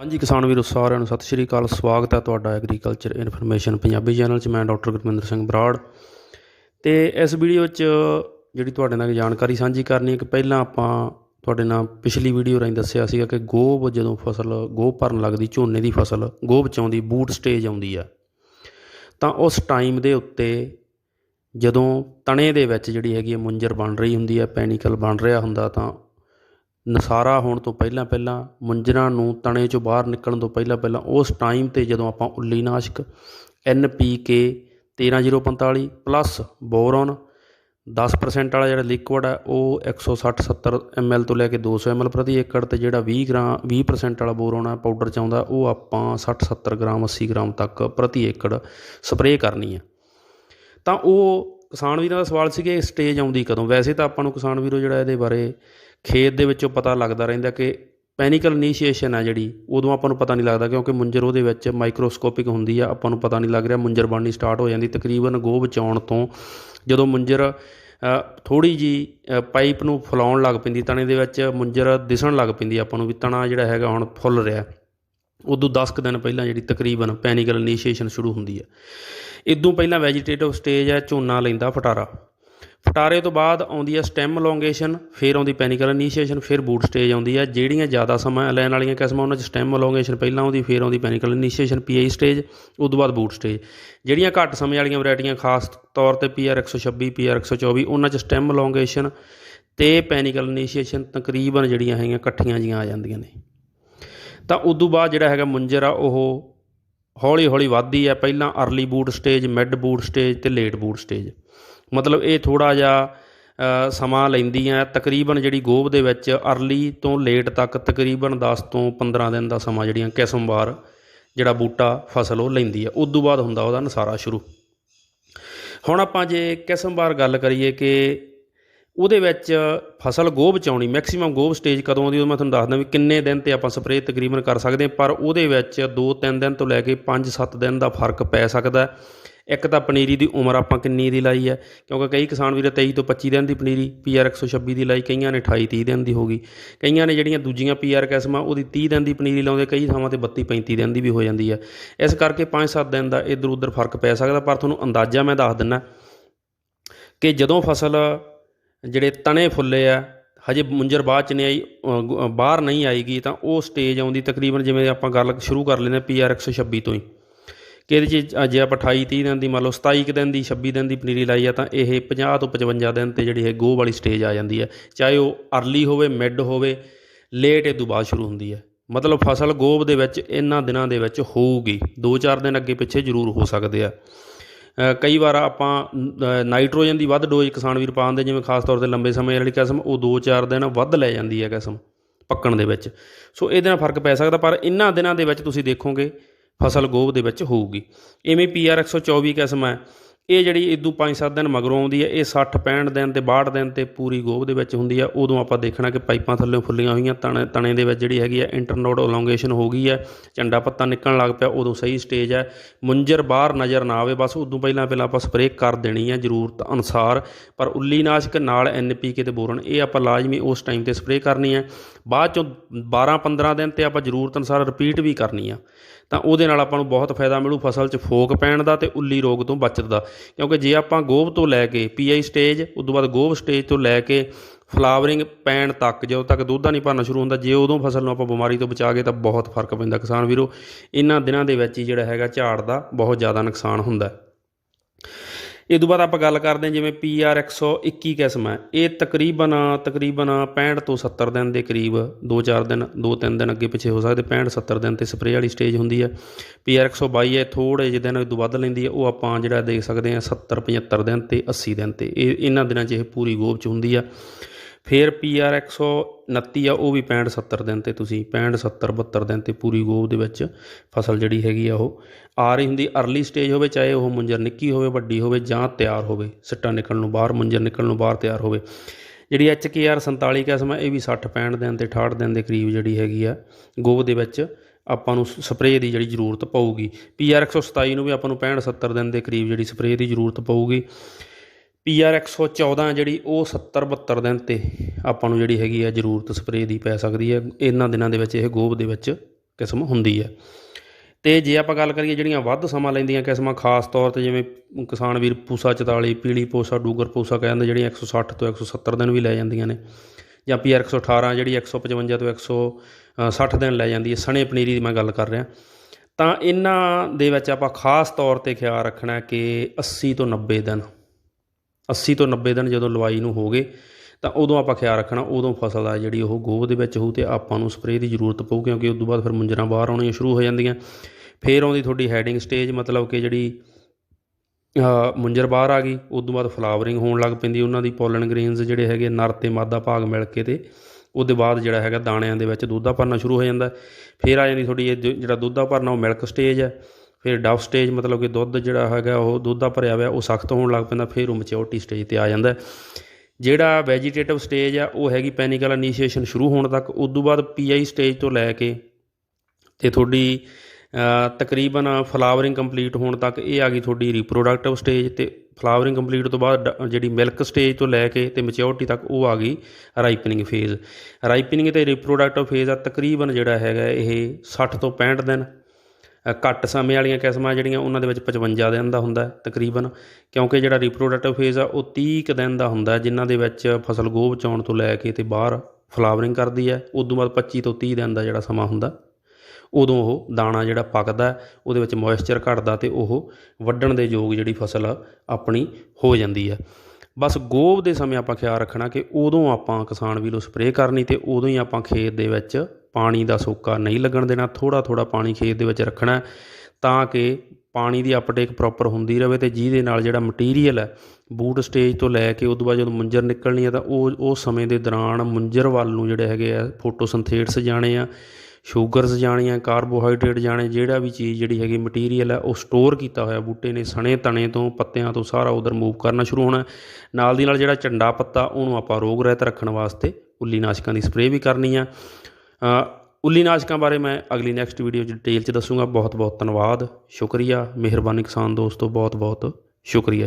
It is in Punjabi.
ਹਾਂਜੀ ਕਿਸਾਨ ਵੀਰੋ, ਸਾਰਿਆਂ ਨੂੰ ਸਤਿ ਸ਼੍ਰੀ ਅਕਾਲ। ਸਵਾਗਤ ਹੈ ਤੁਹਾਡਾ ਐਗਰੀਕਲਚਰ ਇਨਫੋਰਮੇਸ਼ਨ ਪੰਜਾਬੀ ਚੈਨਲ 'ਚ। ਮੈਂ ਡਾਕਟਰ ਗੁਰਮਿੰਦਰ ਸਿੰਘ ਬਰਾੜ। ਤੇ ਇਸ ਵੀਡੀਓ 'ਚ ਜਿਹੜੀ ਤੁਹਾਡੇ ਨਾਲ ਜਾਣਕਾਰੀ ਸਾਂਝੀ ਕਰਨੀ ਹੈ ਕਿ ਪਹਿਲਾਂ ਆਪਾਂ ਤੁਹਾਡੇ ਨਾਲ ਪਿਛਲੀ ਵੀਡੀਓ ਰਾਹੀਂ ਦੱਸਿਆ ਸੀਗਾ ਕਿ ਗੋਭ ਜਦੋਂ ਫਸਲ, ਗੋਭ ਭਰਨ ਲੱਗਦੀ, ਝੋਨੇ ਦੀ ਫਸਲ, ਗੋਭ 'ਚ ਬੂਟ ਸਟੇਜ ਆਉਂਦੀ ਆ। ਤਾਂ ਉਸ ਟਾਈਮ ਦੇ ਉੱਤੇ ਜਦੋਂ ਤਣੇ ਦੇ ਵਿੱਚ ਜਿਹੜੀ ਹੈਗੀ ਹੈ ਮੁੰਜਰ ਬਣ ਰਹੀ ਹੁੰਦੀ ਹੈ ਪੈਨੀਕਲ ਬਣ ਰਿਹਾ ਹੁੰਦਾ, ਤਾਂ ਨਸਾਰਾ ਹੋਣ ਤੋਂ ਪਹਿਲਾਂ ਪਹਿਲਾਂ, ਮੁੰਜਰਾਂ ਨੂੰ ਤਣੇ ਚੋਂ ਬਾਹਰ ਨਿਕਲਣ ਤੋਂ ਪਹਿਲਾਂ ਪਹਿਲਾਂ, ਉਸ ਟਾਈਮ ਤੇ ਜਦੋਂ ਆਪਾਂ ਉੱਲੀ ਨਾਸ਼ਕ ਐਨ ਉੱਲੀਨਾਸ਼ਕ NPK 13045 ਪਲੱਸ ਬੋਰੋਨ 10% ਵਾਲਾ ਜਿਹੜਾ ਲਿਕੁਇਡ ਹੈ ਉਹ 160 70 ml ਤੋਂ ਲੈ ਕੇ 200 ml ਪ੍ਰਤੀ ਏਕੜ ਤੇ ਜਿਹੜਾ 20 ਗ੍ਰਾਮ 20% ਵਾਲਾ ਬੋਰੋਨ ਹੈ ਪਾਊਡਰ ਚ ਆਉਂਦਾ, ਉਹ ਆਪਾਂ 60 70 ਗ੍ਰਾਮ 80 ਗ੍ਰਾਮ ਤੱਕ ਪ੍ਰਤੀ ਏਕੜ ਸਪਰੇਅ ਕਰਨੀ ਹੈ ਤਾਂ ਉਹ ਕਿਸਾਨ ਵੀਰਾਂ ਦਾ ਸਵਾਲ ਸੀ ਕਿ ਇਹ ਸਟੇਜ ਆਉਂਦੀ ਕਦੋਂ? ਵੈਸੇ ਤਾਂ ਆਪਾਂ ਨੂੰ ਕਿਸਾਨ ਵੀਰੋ ਜਿਹੜਾ ਇਹਦੇ ਬਾਰੇ ਖੇਤ ਦੇ ਵਿੱਚੋਂ ਪਤਾ ਲੱਗਦਾ ਰਹਿੰਦਾ ਕਿ ਪੈਨੀਕਲ ਇਨੀਸ਼ੀਏਸ਼ਨ ਹੈ ਜਿਹੜੀ, ਉਦੋਂ ਆਪਾਂ ਨੂੰ ਪਤਾ ਨਹੀਂ ਲੱਗਦਾ ਕਿਉਂਕਿ ਮੁੰਜਰ ਉਹਦੇ ਵਿੱਚ ਮਾਈਕਰੋਸਕੋਪਿਕ ਹੁੰਦੀ ਆ, ਆਪਾਂ ਨੂੰ ਪਤਾ ਨਹੀਂ ਲੱਗ ਰਿਹਾ ਮੁੰਜਰ ਬਣਨੀ ਸਟਾਰਟ ਹੋ ਜਾਂਦੀ। ਤਕਰੀਬਨ ਗੋਭ ਬਚਾਉਣ ਤੋਂ ਜਦੋਂ ਮੁੰਜਰ ਥੋੜੀ ਜੀ ਪਾਈਪ ਨੂੰ ਫੁਲਾਉਣ ਲੱਗ ਪੈਂਦੀ, ਤਣੇ ਦੇ ਵਿੱਚ ਮੁੰਜਰ ਦਿਸਣ ਲੱਗ ਪੈਂਦੀ, ਆਪਾਂ ਨੂੰ ਵੀ ਤਣਾ ਜਿਹੜਾ ਹੈਗਾ ਹੁਣ ਫੁੱਲ ਰਿਹਾ। ਉਦੋਂ 10 ਕੁ ਦਿਨ ਪਹਿਲਾਂ ਜਿਹੜੀ ਤਕਰੀਬਨ ਪੈਨੀਕਲ ਇਨੀਸ਼ੀਏਸ਼ਨ ਸ਼ੁਰੂ ਹੁੰਦੀ ਹੈ। ਇਦੋਂ ਪਹਿਲਾਂ ਵੈਜੀਟੇਟਿਵ ਸਟੇਜ ਹੈ, ਝੋਨਾ ਲੈਂਦਾ ਫਟਾਰਾ। ਫਟਾਰੇ ਤੋਂ ਬਾਅਦ ਆਉਂਦੀ ਹੈ ਸਟੈਮ ਅਲੋਂਗੇਸ਼ਨ ਫਿਰ ਆਉਂਦੀ ਪੈਨੀਕਲ ਇਨੀਸ਼ੀਏਸ਼ਨ, ਫਿਰ ਬੂਟ ਸਟੇਜ ਆਉਂਦੀ ਹੈ। ਜਿਹੜੀਆਂ ਜ਼ਿਆਦਾ ਸਮਾਂ ਲੈਣ ਵਾਲੀਆਂ ਕਿਸਮਾਂ, ਉਹਨਾਂ 'ਚ ਸਟੈਮ ਅਲੋਂਗੇਸ਼ਨ ਪਹਿਲਾਂ ਆਉਂਦੀ, ਫਿਰ ਆਉਂਦੀ ਪੈਨੀਕਲ ਇਨੀਸ਼ੀਏਸ਼ਨ ਪੀਆਈ ਸਟੇਜ ਉਸ ਤੋਂ ਬਾਅਦ ਬੂਟ ਸਟੇਜ ਜਿਹੜੀਆਂ ਘੱਟ ਸਮੇਂ ਵਾਲੀਆਂ ਵੈਰਾਈਟੀਆਂ, ਖਾਸ ਤੌਰ ਤੇ ਪੀਆਰ 126 ਪੀਆਰ 124 ਉਹਨਾਂ 'ਚ ਸਟੈਮ ਅਲੋਂਗੇਸ਼ਨ ਤੇ ਪੈਨੀਕਲ ਇਨੀਸ਼ੀਏਸ਼ਨ ਤਕਰੀਬਨ ਜਿਹੜੀਆਂ ਹੈਗੀਆਂ, ਇਕੱਠੀਆਂ ਜੀਆਂ ਆ ਜਾਂਦੀਆਂ ਨੇ। ਤਾਂ ਉਸ ਤੋਂ ਬਾਅਦ ਜਿਹੜਾ ਹੈਗਾ ਮੁੰਜਰ ਆ, ਉਹ ਹੌਲੀ ਹੌਲੀ ਵੱਧਦੀ ਹੈ ਪਹਿਲਾਂ early boot stage mid boot stage ਤੇ ਲੇਟ ਬੂਟ ਸਟੇਜ ਮਤਲਬ ਇਹ ਥੋੜਾ ਜਿਹਾ ਸਮਾਂ ਲੈਂਦੀਆਂ ਤਕਰੀਬਨ ਜਿਹੜੀ ਗੋਭ ਦੇ ਵਿੱਚ ਅਰਲੀ ਤੋਂ ਲੇਟ ਤੱਕ ਤਕਰੀਬਨ 10 ਤੋਂ 15 ਦਿਨ ਦਾ ਸਮਾਂ ਜਿਹੜੀਆਂ ਕਿਸਮਵਾਰ ਜਿਹੜਾ ਬੂਟਾ, ਫਸਲ ਉਹ ਲੈਂਦੀ ਹੈ ਉਸ ਤੋਂ ਬਾਅਦ ਹੁੰਦਾ ਉਹਦਾ ਨਸਾਰਾ ਸ਼ੁਰੂ। ਹੁਣ ਆਪਾਂ ਜੇ ਕਿਸਮਵਾਰ ਗੱਲ ਕਰੀਏ ਕਿ ਉਹਦੇ ਵਿੱਚ ਫਸਲ ਗੋਭ ਚ ਆਉਣੀ ਮੈਕਸਿਮਮ ਗੋਭ ਸਟੇਜ ਕਦੋਂ ਆਉਂਦੀ ਉਹ ਮੈਂ ਤੁਹਾਨੂੰ ਦੱਸਦਾ ਵੀ ਕਿੰਨੇ ਦਿਨ ਤੇ ਆਪਾਂ ਸਪਰੇਅ ਤਕਰੀਬਨ ਕਰ ਸਕਦੇ ਹਾਂ, ਪਰ ਉਹਦੇ ਵਿੱਚ 2-3 ਦਿਨ ਤੋਂ ਲੈ ਕੇ 5-7 ਦਿਨ ਦਾ ਫ਼ਰਕ ਪੈ ਸਕਦਾ ਇੱਕ ਤਾਂ ਪਨੀਰੀ ਦੀ ਉਮਰ ਆਪਾਂ ਕਿੰਨੀ ਦੀ ਲਾਈ ਹੈ, ਕਿਉਂਕਿ ਕਈ ਕਿਸਾਨ ਵੀਰ 23 ਤੋਂ 25 ਦਿਨ ਦੀ ਪਨੀਰੀ ਪੀਆਰ 126 ਦੀ ਲਾਈ, ਕਈਆਂ ਨੇ 28 30 ਦਿਨ ਦੀ ਹੋ ਗਈ। ਕਈਆਂ ਨੇ ਜਿਹੜੀਆਂ ਦੂਜੀਆਂ ਪੀਆਰ ਕਿਸਮਾਂ, ਉਹਦੀ 30 ਦਿਨ ਦੀ ਪਨੀਰੀ ਲਾਉਂਦੇ, ਕਈ ਥਾਵਾਂ ਤੇ 32 35 ਦਿਨ ਦੀ ਵੀ ਹੋ ਜਾਂਦੀ ਹੈ। ਇਸ ਕਰਕੇ 5-7 ਦਿਨ ਦਾ ਇਧਰ ਉਧਰ ਫ਼ਰਕ ਪੈ ਸਕਦਾ, ਪਰ ਤੁਹਾਨੂੰ ਅੰਦਾਜ਼ਾ ਮੈਂ ਦੱਸ ਦਿੰਨਾ ਕਿ ਜਦੋਂ ਫਸਲ ਜਿਹੜੇ ਤਣੇ ਫੁੱਲੇ ਆ, ਹਜੇ ਮੁੰਜਰ ਬਾਅਦ ਚ ਨਹੀਂ ਆਈ ਬਾਹਰ ਨਹੀਂ ਆਏਗੀ ਤਾਂ ਉਹ ਸਟੇਜ ਆਉਂਦੀ ਤਕਰੀਬਨ ਜਿਵੇਂ ਆਪਾਂ ਗੱਲ ਸ਼ੁਰੂ ਕਰ ਲੈਂਦੇ ਪੀਆਰ 126 ਤੋਂ ਹੀ। ਕਿ ਇਹਦੇ 'ਚ ਜੇ ਆਪਾਂ 28 30 ਦਿਨ ਦੀ ਮੰਨ ਲਓ 27 ਕੁ ਦਿਨ ਦੀ 26 ਦਿਨ ਦੀ ਪਨੀਰੀ ਲਾਈ ਆ, ਤਾਂ ਇਹ 50 ਤੋਂ 55 ਦਿਨ ਤੇ ਜਿਹੜੀ ਹੈ ਗੋਹ ਵਾਲੀ ਸਟੇਜ ਆ ਜਾਂਦੀ ਹੈ ਚਾਹੇ ਉਹ ਅਰਲੀ ਹੋਵੇ ਮਿਡ ਹੋਵੇ ਲੇਟ ਇਹ ਤੋਂ ਬਾਅਦ ਸ਼ੁਰੂ ਹੁੰਦੀ ਹੈ ਮਤਲਬ ਫਸਲ ਗੋਭ ਦੇ ਵਿੱਚ, ਇਹਨਾਂ ਦਿਨਾਂ ਦੇ ਵਿੱਚ ਹੋਊਗੀ। 2-4 ਦਿਨ ਅੱਗੇ ਪਿੱਛੇ ਜ਼ਰੂਰ ਹੋ ਸਕਦੇ ਆ। ਕਈ ਵਾਰ ਆਪਾਂ ਨਾਈਟ੍ਰੋਜਨ ਦੀ ਵੱਧ ਡੋਜ਼ ਕਿਸਾਨ ਵੀਰ ਪਾਉਂਦੇ ਜਿਵੇਂ ਖਾਸ ਤੌਰ ਤੇ ਲੰਬੇ ਸਮੇਂ ਵਾਲੀ ਕਿਸਮ, ਉਹ 2-4 ਦਿਨ ਵੱਧ ਲੈ ਜਾਂਦੀ ਹੈ ਕਿਸਮ ਪੱਕਣ ਦੇ ਵਿੱਚ। ਸੋ ਇਹਦੇ ਨਾਲ ਫ਼ਰਕ ਪੈ ਸਕਦਾ, ਪਰ ਇਹਨਾਂ ਦਿਨਾਂ ਦੇ ਵਿੱਚ ਤੁਸੀਂ ਦੇਖੋਗੇ, ਫਸਲ ਗੋਭ ਦੇ ਵਿੱਚ ਹੋਊਗੀ। ਇਵੇਂ ਪੀਆਰ 124 ਕਿਸਮ ਹੈ। ਇਹ ਜਿਹੜੀ ਇਦੋਂ 5-7 ਦਿਨ ਮਗਰੋਂ ਆਉਂਦੀ ਹੈ, ਇਹ 60 65 ਦਿਨ ਤੇ 62 ਦਿਨ ਤੇ ਪੂਰੀ ਗੋਭ ਦੇ ਵਿੱਚ ਹੁੰਦੀ ਹੈ ਉਦੋਂ ਆਪਾਂ ਦੇਖਣਾ ਕਿ ਪਾਈਪਾਂ ਥੱਲੇ ਫੁੱਲੀਆਂ ਹੋਈਆਂ, ਤਣੇ ਤਣੇ ਦੇ ਵਿੱਚ ਜਿਹੜੀ ਹੈਗੀ ਆ, ਇੰਟਰਨੋਡ ਅਲੋਂਗੇਸ਼ਨ ਹੋ ਗਈ ਹੈ ਝੰਡਾ ਪੱਤਾ ਨਿਕਲਣ ਲੱਗ ਪਿਆ, ਉਦੋਂ ਸਹੀ ਸਟੇਜ ਹੈ ਮੁੰਜਰ ਬਾਹਰ ਨਜ਼ਰ ਨਾ ਆਵੇ, ਬਸ ਉਦੋਂ ਪਹਿਲਾਂ ਪਹਿਲਾਂ ਆਪਾਂ ਸਪਰੇਅ ਕਰ ਦੇਣੀ ਹੈ ਜ਼ਰੂਰਤ ਅਨੁਸਾਰ, ਪਰ ਉੱਲੀਨਾਸ਼ਕ ਨਾਲ ਐਨਪੀਕੇ ਤੇ ਬੋਰਨ, ਇਹ ਆਪਾਂ ਲਾਜ਼ਮੀ ਉਸ ਟਾਈਮ ਤੇ ਸਪਰੇਅ ਕਰਨੀ ਹੈ ਬਾਅਦ ਚੋਂ 12-15 ਦਿਨ ਤੇ ਆਪਾਂ ਜ਼ਰੂਰਤ ਅਨੁਸਾਰ ਰਿਪੀਟ ਵੀ ਕਰਨੀ ਆ। ਤਾਂ ਉਹਦੇ ਨਾਲ ਆਪਾਂ ਨੂੰ ਬਹੁਤ ਫਾਇਦਾ ਮਿਲੂ ਫਸਲ 'ਚ ਫੋਕ ਪੈਣ ਦਾ ਤੇ ਉੱਲੀ ਰੋਗ ਤੋਂ ਬਚਤ ਦਾ। ਕਿਉਂਕਿ ਜੇ ਆਪਾਂ ਗੋਭ ਤੋਂ ਲੈ ਕੇ ਪੀਆਈ ਸਟੇਜ, ਉਸ ਤੋਂ ਬਾਅਦ ਗੋਭ ਸਟੇਜ ਤੋਂ ਲੈ ਕੇ ਫਲਾਵਰਿੰਗ ਪੈਣ ਤੱਕ, ਜਦੋਂ ਤੱਕ ਦੁੱਧਾ ਨਹੀਂ ਭਰਨਾ ਸ਼ੁਰੂ ਹੁੰਦਾ, ਜੇ ਉਦੋਂ ਫਸਲ ਨੂੰ ਆਪਾਂ ਬਿਮਾਰੀ ਤੋਂ ਬਚਾ ਕੇ ਤਾਂ ਬਹੁਤ ਫ਼ਰਕ ਪੈਂਦਾ ਕਿਸਾਨ ਵੀਰੋ। ਇਹਨਾਂ ਦਿਨਾਂ ਦੇ ਵਿੱਚ ਹੀ ਜਿਹੜਾ ਹੈਗਾ ਝਾੜ ਦਾ ਬਹੁਤ ਜ਼ਿਆਦਾ ਨੁਕਸਾਨ ਹੁੰਦਾ। ਇਹ ਤੋਂ ਬਾਅਦ ਆਪਾਂ ਗੱਲ ਕਰਦੇ ਹਾਂ ਜਿਵੇਂ ਪੀਆਰ 121 ਕਿਸਮ ਹੈ। ਇਹ ਤਕਰੀਬਨ ਤਕਰੀਬਨ 65 ਤੋਂ 70 ਦਿਨ ਦੇ ਕਰੀਬ 2-4 ਦਿਨ 2-3 ਦਿਨ ਅੱਗੇ ਪਿੱਛੇ ਹੋ ਸਕਦੇ 65-70 ਦਿਨ ਤੇ ਸਪਰੇਅ ਵਾਲੀ ਸਟੇਜ ਹੁੰਦੀ ਹੈ। ਪੀਆਰ 122 ਹੈ ਥੋੜੇ ਜਿਹੇ ਦਿਨ ਤੋਂ ਵੱਧ ਲੈਂਦੀ ਹੈ। ਉਹ ਆਪਾਂ ਜਿਹੜਾ ਦੇਖ ਸਕਦੇ ਹਾਂ 70-75 ਦਿਨ ਤੇ 80 ਦਿਨ ਤੇ। ਇਹ ਇਹਨਾਂ ਦਿਨਾਂ 'ਚ ਇਹ ਪੂਰੀ ਗੋਭ 'ਚ ਹੁੰਦੀ ਆ। ਫਿਰ ਪੀਆਰ 129 ਆ, ਉਹ ਵੀ 65 70 ਦਿਨ ਤੇ ਤੁਸੀਂ 65 70 72 ਦਿਨ ਤੇ ਪੂਰੀ ਗੋਭ ਦੇ ਵਿੱਚ ਫਸਲ ਜਿਹੜੀ ਹੈਗੀ ਆ ਉਹ ਆ ਰਹੀ ਹੁੰਦੀ। ਅਰਲੀ ਸਟੇਜ ਹੋਵੇ, ਚਾਹੇ ਉਹ ਮੁੰਜਰ ਨਿੱਕੀ ਹੋਵੇ, ਵੱਡੀ ਹੋਵੇ ਜਾਂ ਤਿਆਰ ਹੋਵੇ, ਸਿੱਟਾ ਨਿਕਲਣ ਨੂੰ ਬਾਹਰ, ਮੁੰਜਰ ਨਿਕਲਣ ਨੂੰ ਬਾਹਰ ਤਿਆਰ ਹੋਵੇ। ਜਿਹੜੀ ਐਚ ਕੇ ਆਰ 47 ਕਿਸਮ ਹੈ ਇਹ ਵੀ 60 65 ਦਿਨ ਤੇ 68 ਦਿਨ ਦੇ ਕਰੀਬ ਜਿਹੜੀ ਹੈਗੀ ਆ ਗੋਭ ਦੇ ਵਿੱਚ ਆਪਾਂ ਨੂੰ ਸਪਰੇਅ ਦੀ ਜਿਹੜੀ ਜ਼ਰੂਰਤ ਪਊਗੀ। ਪੀਆਰ 127 ਨੂੰ ਵੀ ਆਪਾਂ ਨੂੰ 65 70 ਦਿਨ ਦੇ ਕਰੀਬ ਜਿਹੜੀ ਸਪਰੇਅ ਦੀ ਜ਼ਰੂਰਤ ਪਊਗੀ। ਪੀਆਰ 114 ਜਿਹੜੀ ਉਹ 70 72 ਦਿਨ ਤੇ ਆਪਾਂ ਨੂੰ ਜਿਹੜੀ ਹੈਗੀ ਆ ਜ਼ਰੂਰਤ ਸਪਰੇਅ ਦੀ ਪੈ ਸਕਦੀ ਹੈ ਇਹਨਾਂ ਦਿਨਾਂ ਦੇ ਵਿੱਚ ਇਹ ਗੋਭ ਦੇ ਵਿੱਚ ਕਿਸਮ ਹੁੰਦੀ ਹੈ ਤੇ ਜੇ ਆਪਾਂ ਗੱਲ ਕਰੀਏ ਜਿਹੜੀਆਂ ਵੱਧ ਸਮਾਂ ਲੈਂਦੀਆਂ ਕਿਸਮਾਂ, ਖਾਸ ਤੌਰ ਤੇ ਜਿਵੇਂ ਕਿਸਾਨ ਵੀਰ ਪੂਸਾ 44 ਪੀਲੀ ਪੂਸਾ, ਡੂਗਰ ਪੂਸਾ ਕਹਿੰਦੇ ਜਿਹੜੀਆਂ 160 ਤੋਂ 170 ਦਿਨ ਵੀ ਲੈ ਜਾਂਦੀਆਂ ਨੇ। ਜਾਂ ਪੀਆਰ 118 ਜਿਹੜੀ 155 ਤੋਂ 160 ਦਿਨ ਲੈ ਜਾਂਦੀ ਹੈ। ਸਣੇ ਪਨੀਰੀ ਦੀ ਮੈਂ ਗੱਲ ਕਰ ਰਿਹਾ। ਤਾਂ ਇਹਨਾਂ ਦੇ ਵਿੱਚ ਆਪਾਂ ਖਾਸ ਤੌਰ ਤੇ ਖਿਆਲ ਰੱਖਣਾ ਕਿ 80 ਤੋਂ 90 ਦਿਨ 80 ਤੋਂ 90 ਦਿਨ ਜਦੋਂ ਲਵਾਈ ਨੂੰ ਹੋ ਗਏ, ਤਾਂ ਉਦੋਂ ਆਪਾਂ ਖਿਆਲ ਰੱਖਣਾ, ਉਦੋਂ ਫਸਲ ਆ ਜਿਹੜੀ ਉਹ ਗੋਭ ਦੇ ਵਿੱਚ ਹੋਊ ਤੇ ਆਪਾਂ ਨੂੰ ਸਪਰੇਅ ਦੀ ਜ਼ਰੂਰਤ ਪਊ, ਕਿਉਂਕਿ ਉਸ ਤੋਂ ਬਾਅਦ ਫਿਰ ਮੁੰਜਰਾਂ ਬਾਹਰ ਆਉਣੀਆਂ ਸ਼ੁਰੂ ਹੋ ਜਾਂਦੀਆਂ। ਫਿਰ ਆਉਂਦੀ ਤੁਹਾਡੀ ਹੈਡਿੰਗ ਸਟੇਜ ਮਤਲਬ ਕਿ ਜਿਹੜੀ ਮੁੰਜਰ ਬਾਹਰ ਆ ਗਈ, ਉਸ ਤੋਂ ਬਾਅਦ ਫਲਾਵਰਿੰਗ ਹੋਣ ਲੱਗ ਪੈਂਦੀ, ਉਹਨਾਂ ਦੀ ਪੋਲਨ ਗ੍ਰੇਨਸ ਜਿਹੜੇ ਹੈਗੇ ਨਰ ਤੇ ਮਾਦਾ ਭਾਗ ਮਿਲ ਕੇ ਤੇ ਉਹਦੇ ਬਾਅਦ ਜਿਹੜਾ ਹੈਗਾ ਦਾਣਿਆਂ ਦੇ ਵਿੱਚ ਦੁੱਧਾ ਭਰਨਾ ਸ਼ੁਰੂ ਹੋ ਜਾਂਦਾ। ਫਿਰ ਆ ਜਾਂਦੀ ਤੁਹਾਡੀ ਇਹ ਜ- ਜਿਹੜਾ ਦੁੱਧਾ ਭਰਨਾ, ਉਹ ਮਿਲਕ ਸਟੇਜ ਹੈ। ਫਿਰ ਡਫ ਸਟੇਜ ਮਤਲਬ ਕਿ ਦੁੱਧ ਜਿਹੜਾ ਹੈਗਾ ਉਹ ਦੁੱਧ ਦਾ ਭਰਿਆ ਹੋਇਆ ਉਹ ਸਖਤ ਹੋਣ ਲੱਗ ਪੈਂਦਾ, ਫਿਰ ਉਹ ਮੈਚਿਓਰਟੀ ਸਟੇਜ ਤੇ ਆ ਜਾਂਦਾ। ਜਿਹੜਾ ਵੈਜੀਟੇਟਿਵ ਸਟੇਜ ਆ, ਉਹ ਹੈਗੀ ਪੈਨਿਕਲ ਇਨੀਸ਼ੀਏਸ਼ਨ ਸ਼ੁਰੂ ਹੋਣ ਤੱਕ ਉਸ ਤੋਂ ਬਾਅਦ ਪੀਆਈ ਸਟੇਜ ਤੋਂ ਲੈ ਕੇ ਤੇ ਤੁਹਾਡੀ ਤਕਰੀਬਨ ਫਲਾਵਰਿੰਗ ਕੰਪਲੀਟ ਹੋਣ ਤੱਕ ਇਹ ਆ ਗਈ ਤੁਹਾਡੀ ਰੀਪਰੋਡਕਟਿਵ ਸਟੇਜ ਤੇ ਫਲਾਵਰਿੰਗ ਕੰਪਲੀਟ ਤੋਂ ਬਾਅਦ ਡ- ਜਿਹੜੀ ਮਿਲਕ ਸਟੇਜ ਤੋਂ ਲੈ ਕੇ ਤੇ ਮੈਚਿਓਰਟੀ ਤੱਕ ਉਹ ਆ ਗਈ ਰਾਈਪਨਿੰਗ ਫੇਜ਼ ਰਾਈਪਨਿੰਗ ਤੇ ਰੀਪਰੋਡਕਟਿਵ ਫੇਜ਼ ਆ, ਤਕਰੀਬਨ ਜਿਹੜਾ ਹੈਗਾ ਇਹ 60 ਤੋਂ 65 ਦਿਨ। ਘੱਟ ਸਮੇਂ ਵਾਲੀਆਂ ਕਿਸਮਾਂ ਜਿਹੜੀਆਂ ਉਹਨਾਂ ਦੇ ਵਿੱਚ 55 ਦਿਨ ਦਾ ਹੁੰਦਾ ਤਕਰੀਬਨ। ਕਿਉਂਕਿ ਜਿਹੜਾ ਰੀਪਰੋਡਕਟਿਵ ਫੇਜ਼ ਆ, ਉਹ 30 ਕੁ ਦਿਨ ਦਾ ਹੁੰਦਾ ਜਿਨ੍ਹਾਂ ਦੇ ਵਿੱਚ ਫਸਲ ਗੋਭ ਚੌਣ ਤੋਂ ਲੈ ਕੇ ਤੇ ਬਾਹਰ ਫਲਾਵਰਿੰਗ ਕਰਦੀ ਹੈ। ਉਸ ਤੋਂ ਬਾਅਦ 25 ਤੋਂ 30 ਦਿਨ ਦਾ ਜਿਹੜਾ ਸਮਾਂ ਹੁੰਦਾ। ਉਦੋਂ ਉਹ ਦਾਣਾ ਜਿਹੜਾ ਪੱਕਦਾ ਉਹਦੇ ਵਿੱਚ ਮੋਇਸਚਰ ਘਟਦਾ ਤੇ ਉਹ ਵੱਢਣ ਦੇ ਯੋਗ ਜਿਹੜੀ ਫਸਲ ਆਪਣੀ ਹੋ ਜਾਂਦੀ ਹੈ। ਬਸ ਗੋਭ ਦੇ ਸਮੇਂ ਆਪਾਂ ਖਿਆਲ ਰੱਖਣਾ ਕਿ ਉਦੋਂ ਆਪਾਂ ਕਿਸਾਨ ਵੀਰੋ ਸਪਰੇਅ ਕਰਨੀ ਤੇ ਉਦੋਂ ਹੀ ਆਪਾਂ ਖੇਤ ਦੇ ਵਿੱਚ ਪਾਣੀ ਦਾ ਸੋਕਾ ਨਹੀਂ ਲੱਗਣ ਦੇਣਾ ਥੋੜਾ ਥੋੜਾ ਪਾਣੀ ਖੇਤ ਦੇ ਵਿੱਚ ਰੱਖਣਾ ਤਾਂ ਕਿ ਪਾਣੀ ਦੀ ਅਪਟੇਕ ਪ੍ਰੋਪਰ ਹੁੰਦੀ ਰਹੇ ਤੇ ਜਿਹਦੇ ਨਾਲ ਜਿਹੜਾ ਮਟੀਰੀਅਲ ਹੈ, ਬੂਟ ਸਟੇਜ ਤੋਂ ਲੈ ਕੇ ਉਦੋਂ ਬਾਅਦ ਜਦੋਂ ਮੁੰਜਰ ਨਿਕਲਣੀ ਹੈ ਤਾਂ ਉਹ ਉਸ ਸਮੇਂ ਦੇ ਦੌਰਾਨ ਮੁੰਜਰ ਵੱਲ ਨੂੰ ਜਿਹੜੇ ਹੈਗੇ ਆ ਫੋਟੋਸਿੰਥੇਟਸ ਜਾਣੇ ਆ ਸ਼ੂਗਰਸ ਜਾਣੀਆਂ ਕਾਰਬੋਹਾਈਡਰੇਟ ਜਾਣੇ, ਜਿਹੜਾ ਵੀ ਚੀਜ਼ ਜਿਹੜੀ ਹੈਗੀ ਮਟੀਰੀਅਲ ਹੈ ਉਹ ਸਟੋਰ ਕੀਤਾ ਹੋਇਆ ਬੂਟੇ ਨੇ ਸਣੇ ਤਣੇ ਤੋਂ ਪੱਤਿਆਂ ਤੋਂ ਸਾਰਾ ਉਧਰ ਮੂਵ ਕਰਨਾ ਸ਼ੁਰੂ ਹੋਣਾ ਨਾਲ ਦੀ ਨਾਲ ਜਿਹੜਾ ਝੰਡਾ ਪੱਤਾ ਉਹਨੂੰ ਆਪਾਂ ਰੋਗ ਰਹਿਤ ਰੱਖਣ ਵਾਸਤੇ ਉੱਲੀ ਨਾਸ਼ਕਾਂ ਦੀ ਸਪਰੇਅ ਵੀ ਕਰਨੀ ਆ। ਅ, ਉੱਲੀ ਨਾਸ਼ਕਾਂ ਬਾਰੇ ਮੈਂ ਅਗਲੀ ਨੈਕਸਟ ਵੀਡੀਓ 'ਚ ਡਿਟੇਲ 'ਚ ਦੱਸੂੰਗਾ। ਬਹੁਤ ਬਹੁਤ ਧੰਨਵਾਦ। ਸ਼ੁਕਰੀਆ। ਮਿਹਰਬਾਨੀ ਕਿਸਾਨ ਦੋਸਤੋ। ਬਹੁਤ ਬਹੁਤ ਸ਼ੁਕਰੀਆ ਜੀ।